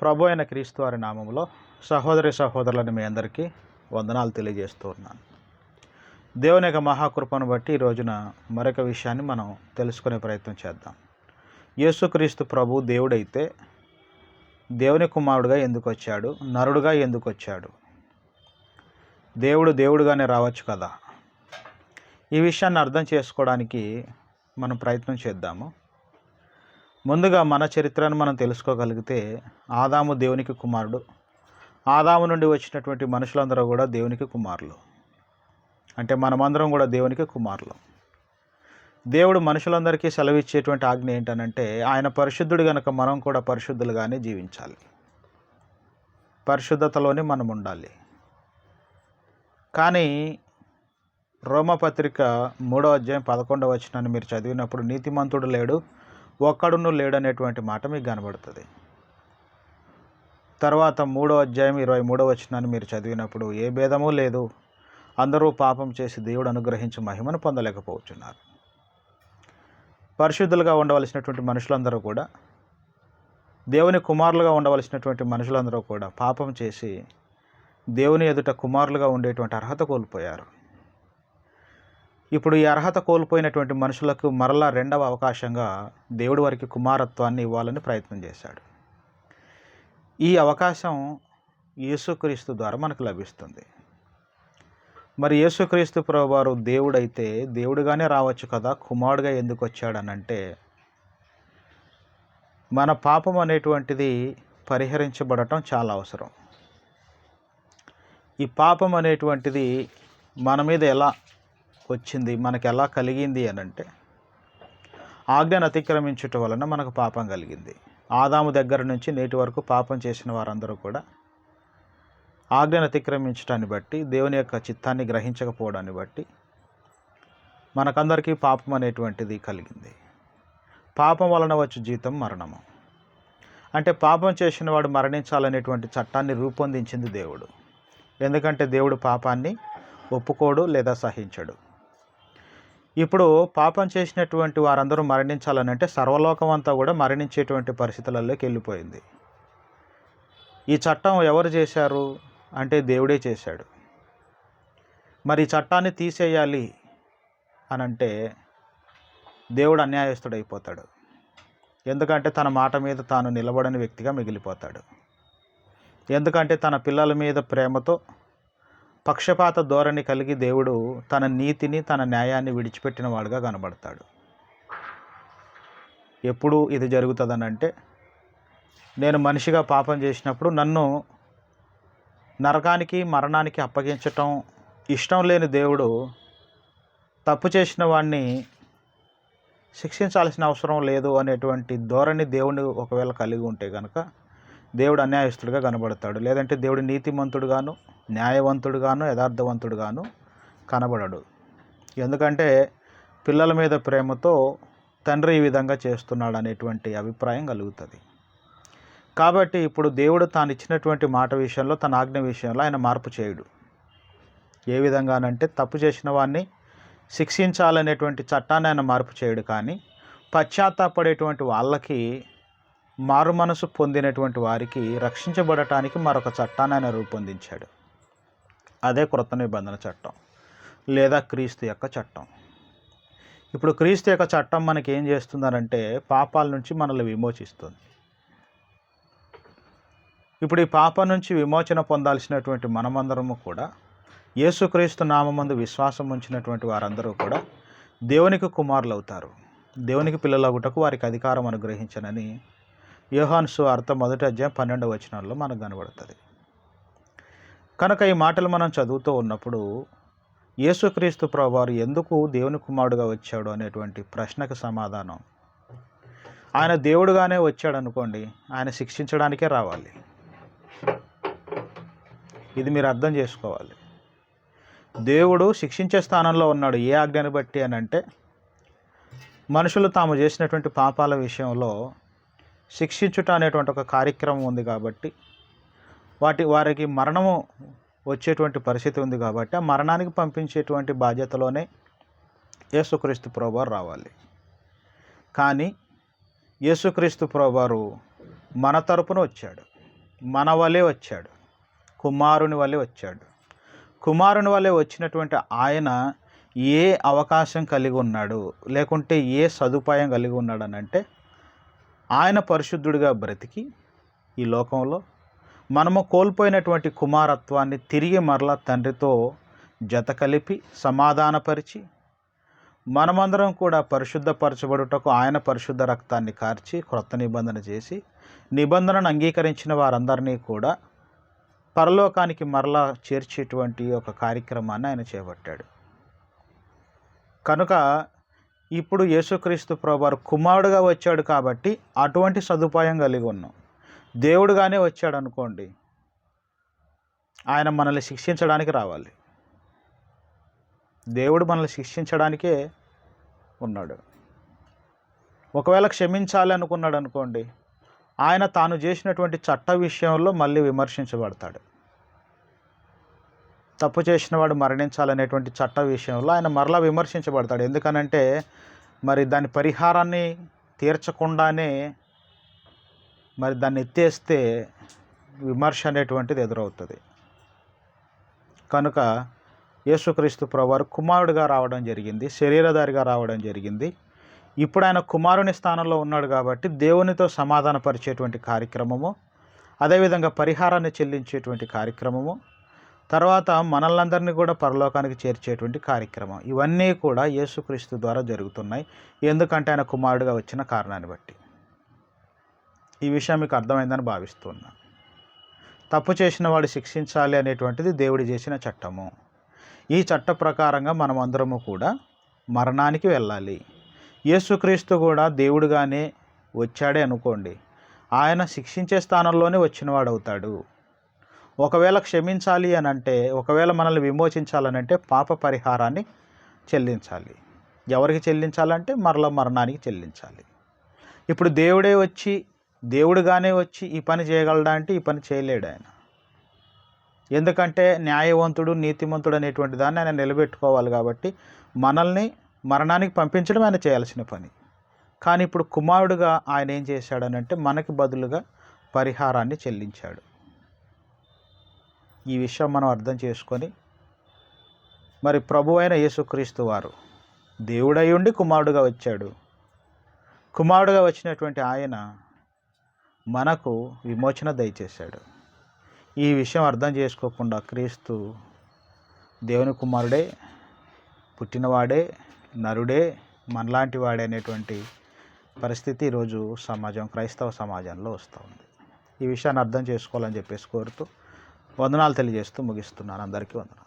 ప్రభు అయిన క్రీస్తు వారి నామంలో సహోదరి సహోదరులను మీ అందరికీ వందనాలు తెలియజేస్తూ ఉన్నాను. దేవుని యొక్క మహాకృపను బట్టి ఈ రోజున మరొక విషయాన్ని మనం తెలుసుకునే ప్రయత్నం చేద్దాం. యేసుక్రీస్తు ప్రభు దేవుడైతే దేవుని కుమారుడుగా ఎందుకు వచ్చాడు? నరుడుగా ఎందుకు వచ్చాడు? దేవుడు దేవుడుగానే రావచ్చు కదా? ఈ విషయాన్ని అర్థం చేసుకోవడానికి మనం ప్రయత్నం చేద్దాము. ముందుగా మన చరిత్రను మనం తెలుసుకోగలిగితే ఆదాము దేవునికి కుమారుడు. ఆదాము నుండి వచ్చినటువంటి మనుషులందరూ కూడా దేవునికి కుమారులు. అంటే మనమందరం కూడా దేవునికి కుమారులు. దేవుడు మనుషులందరికీ సెలవిచ్చేటువంటి ఆజ్ఞ ఏంటనంటే ఆయన పరిశుద్ధుడు గనక మనం కూడా పరిశుద్ధులుగానే జీవించాలి. పరిశుద్ధతలోనే మనం ఉండాలి. కానీ రోమపత్రిక మూడో అధ్యాయం పదకొండవ వచనాన్ని మీరు చదివినప్పుడు నీతిమంతుడు లేడు ఒక్కడును లేడనేటువంటి మాట మీకు కనబడుతుంది. తర్వాత మూడో అధ్యాయం ఇరవై మూడో వచనాన్ని మీరు చదివినప్పుడు ఏ భేదము లేదు. అందరూ పాపం చేసి దేవుడు అనుగ్రహించి మహిమను పొందలేకపోతున్నారు. పరిశుద్ధులుగా ఉండవలసినటువంటి మనుషులందరూ కూడా దేవుని కుమారులుగా ఉండవలసినటువంటి మనుషులందరూ కూడా పాపం చేసి దేవుని ఎదుట కుమారులుగా ఉండేటువంటి అర్హత కోల్పోయారు. ఇప్పుడు ఈ అర్హత కోల్పోయినటువంటి మనుషులకు మరలా రెండవ అవకాశంగా దేవుడి వారికి కుమారత్వాన్ని ఇవ్వాలని ప్రయత్నం చేశాడు. ఈ అవకాశం యేసుక్రీస్తు ద్వారా మనకు లభిస్తుంది. మరి యేసుక్రీస్తు ప్రభువారు దేవుడైతే దేవుడిగానే రావచ్చు కదా? కుమారుడుగా ఎందుకు వచ్చాడనంటే మన పాపం అనేటువంటిది పరిహరించబడటం చాలా అవసరం. ఈ పాపం అనేటువంటిది మన మీద ఎలా వచ్చింది మనకు ఎలా కలిగింది అని అంటే ఆజ్ఞను అతిక్రమించుట వలన మనకు పాపం కలిగింది. ఆదాము దగ్గర నుంచి నేటి వరకు పాపం చేసిన వారందరూ కూడా ఆజ్ఞను అతిక్రమించడాన్ని బట్టి దేవుని యొక్క చిత్తాన్ని గ్రహించకపోవడాన్ని బట్టి మనకందరికీ పాపం అనేటువంటిది కలిగింది. పాపం వలన వచ్చే జీతం మరణము. అంటే పాపం చేసిన వాడు మరణించాలనేటువంటి చట్టాన్ని రూపొందించింది దేవుడు. ఎందుకంటే దేవుడు పాపాన్ని ఒప్పుకోడు లేదా సహించడు. ఇప్పుడు పాపం చేసినటువంటి వారందరూ మరణించాలని అంటే సర్వలోకం అంతా కూడా మరణించేటువంటి పరిస్థితులలోకి వెళ్ళిపోయింది. ఈ చట్టం ఎవరు చేశారు అంటే దేవుడే చేశాడు. మరి ఈ చట్టాన్ని తీసేయాలి అని అంటే దేవుడు అన్యాయస్తుడైపోతాడు. ఎందుకంటే తన మాట మీద తాను నిలబడని వ్యక్తిగా మిగిలిపోతాడు. ఎందుకంటే తన పిల్లల మీద ప్రేమతో పక్షపాత ధోరణి కలిగి దేవుడు తన నీతిని తన న్యాయాన్ని విడిచిపెట్టిన వాడుగా కనబడతాడు. ఎప్పుడు ఇది జరుగుతుందనంటే నేను మనిషిగా పాపం చేసినప్పుడు నన్ను నరకానికి మరణానికి అప్పగించటం ఇష్టం లేని దేవుడు తప్పు చేసిన వాడిని శిక్షించాల్సిన అవసరం లేదు అనేటువంటి ధోరణి దేవుని ఒకవేళ కలిగి ఉంటే కనుక దేవుడు అన్యాయస్తుడిగా కనబడతాడు. లేదంటే దేవుడు నీతిమంతుడుగాను న్యాయవంతుడుగాను యథార్థవంతుడుగాను కనబడడు. ఎందుకంటే పిల్లల మీద ప్రేమతో తండ్రి ఈ విధంగా చేస్తున్నాడు అనేటువంటి అభిప్రాయం కలుగుతుంది. కాబట్టి ఇప్పుడు దేవుడు తాను ఇచ్చినటువంటి మాట విషయంలో తన ఆజ్ఞ విషయంలో ఆయన మార్పు చేయడు. ఏ విధంగానంటే తప్పు చేసిన వాడిని శిక్షించాలనేటువంటి చట్టాన్ని ఆయన మార్పు చేయడు కానీ పశ్చాత్తాపడేటువంటి వాళ్ళకి మారు మనసు పొందినటువంటి వారికి రక్షించబడటానికి మరొక చట్టాన్ని ఆయన రూపొందించాడు. అదే క్రొత్త నిబంధన చట్టం లేదా క్రీస్తు యొక్క చట్టం. ఇప్పుడు క్రీస్తు యొక్క చట్టం మనకి ఏం చేస్తుందనంటే పాపాల నుంచి మనల్ని విమోచిస్తుంది. ఇప్పుడు ఈ పాపం నుంచి విమోచన పొందాల్సినటువంటి మనమందరము కూడా యేసుక్రీస్తు నామందు విశ్వాసం ఉంచినటువంటి వారందరూ కూడా దేవునికి కుమారులు అవుతారు దేవునికి పిల్లలగుటకు వారికి అధికారం అనుగ్రహించనని యోహాన్సు అర్థం మొదటి అధ్యాయం పన్నెండవ వచనాల్లో మనకు కనబడుతుంది. కనుక ఈ మాటలు మనం చదువుతూ ఉన్నప్పుడు యేసుక్రీస్తు ప్రభువారు ఎందుకు దేవుని కుమారుడుగా వచ్చాడు అనేటువంటి ప్రశ్నకు సమాధానం? ఆయన దేవుడుగానే వచ్చాడు అనుకోండి ఆయన శిక్షించడానికే రావాలి. ఇది మీరు అర్థం చేసుకోవాలి. దేవుడు శిక్షించే స్థానంలో ఉన్నాడు ఏ ఆజ్ఞను బట్టి అని అంటే మనుషులు తాము చేసినటువంటి పాపాల విషయంలో శిక్షించుట అనేటువంటి ఒక కార్యక్రమం ఉంది కాబట్టి వాటి వారికి మరణము వచ్చేటువంటి పరిస్థితి ఉంది కాబట్టి ఆ మరణానికి పంపించేటువంటి బాధ్యతలోనే యేసుక్రీస్తు ప్రభువారు రావాలి. కానీ యేసుక్రీస్తు ప్రభువారు మన తరపున వచ్చాడు. మన వలె వచ్చాడు. కుమారుని వలె వచ్చాడు. కుమారుని వలె వచ్చినటువంటి ఆయన ఏ అవకాశం కలిగి ఉన్నాడు? లేకుంటే ఏ సదుపాయం కలిగి ఉన్నాడు అని అంటే ఆయన పరిశుద్ధుడిగా బ్రతికి ఈ లోకంలో మనము కోల్పోయినటువంటి కుమారత్వాన్ని తిరిగి మరలా తండ్రితో జత కలిపి సమాధానపరిచి మనమందరం కూడా పరిశుద్ధపరచబడుటకు ఆయన పరిశుద్ధ రక్తాన్ని కార్చి క్రొత్త నిబంధన చేసి నిబంధనను అంగీకరించిన వారందరినీ కూడా పరలోకానికి మరలా చేర్చేటువంటి ఒక కార్యక్రమాన్ని ఆయన చేపట్టాడు. కనుక ఇప్పుడు యేసుక్రీస్తు ప్రభువారు కుమారుడుగా వచ్చాడు కాబట్టి అటువంటి సదుపాయం కలిగి ఉన్నాం. దేవుడుగానే వచ్చాడు అనుకోండి ఆయన మనల్ని శిక్షించడానికి రావాలి. దేవుడు మనల్ని శిక్షించడానికే ఉన్నాడు. ఒకవేళ క్షమించాలి అనుకున్నాడు అనుకోండి ఆయన తాను చేసినటువంటి చట్ట విషయంలో మళ్ళీ విమర్శించబడతాడు. తప్పు చేసిన వాడు మరణించాలనేటువంటి చట్ట విషయంలో ఆయన మరలా విమర్శించబడతాడు. ఎందుకనంటే మరి దాని పరిహారాన్ని తీర్చకుండానే మరి దాన్ని ఎత్తేస్తే విమర్శ అనేటువంటిది ఎదురవుతుంది. కనుక యేసుక్రీస్తు ప్రభువారు కుమారుడిగా రావడం జరిగింది శరీరధారిగా రావడం జరిగింది. ఇప్పుడు ఆయన కుమారుని స్థానంలో ఉన్నాడు కాబట్టి దేవునితో సమాధానపరిచేటువంటి కార్యక్రమము అదేవిధంగా పరిహారాన్ని చెల్లించేటువంటి కార్యక్రమము తర్వాత మనల్నందరినీ కూడా పరలోకానికి చేర్చేటువంటి కార్యక్రమం. ఇవన్నీ కూడా యేసుక్రీస్తు ద్వారా జరుగుతున్నాయి. ఎందుకంటే ఆయన కుమారుడిగా వచ్చిన కారణాన్ని బట్టి. ఈ విషయం మీకు అర్థమైందని భావిస్తున్నా. తప్పు చేసిన వాడు శిక్షించాలి అనేటువంటిది దేవుడు చేసిన చట్టము. ఈ చట్ట ప్రకారంగా మనం అందరము కూడా మరణానికి వెళ్ళాలి. యేసుక్రీస్తు కూడా దేవుడుగానే వచ్చాడే అనుకోండి. ఆయన శిక్షించే స్థానంలోనే వచ్చినవాడు అవుతాడు ఒకవేళ క్షమించాలి అని అంటే ఒకవేళ మనల్ని విమోచించాలని అంటే పాప పరిహారాన్ని చెల్లించాలి. ఎవరికి చెల్లించాలంటే మరల మరణానికి చెల్లించాలి. ఇప్పుడు దేవుడే వచ్చి దేవుడుగానే వచ్చి ఈ పని చేయగలడా అంటే ఈ పని చేయలేడు ఆయన. ఎందుకంటే న్యాయవంతుడు నీతిమంతుడు అనేటువంటి దాన్ని ఆయన నిలబెట్టుకోవాలి కాబట్టి మనల్ని మరణానికి పంపించడం ఆయన చేయాల్సిన పని. కానీ ఇప్పుడు కుమారుడుగా ఆయన ఏం చేశాడనంటే మనకి బదులుగా పరిహారాన్ని చెల్లించాడు. ఈ విషయం మనం అర్థం చేసుకొని మరి ప్రభు అయిన యేసుక్రీస్తు వారు దేవుడై ఉండి కుమారుడుగా వచ్చాడు. కుమారుడుగా వచ్చినటువంటి ఆయన మనకు విమోచన దయచేశాడు. ఈ విషయం అర్థం చేసుకోకుండా క్రీస్తు దేవుని కుమారుడే పుట్టినవాడే నరుడే మనలాంటి వాడే అనేటువంటి పరిస్థితి ఈరోజు సమాజం క్రైస్తవ సమాజంలో వస్తూ ఉంది. ఈ విషయాన్ని అర్థం చేసుకోవాలని చెప్పేసి కోరుతూ వందనాలు తెలియజేస్తూ ముగిస్తున్నాను. అందరికీ వందనాలు.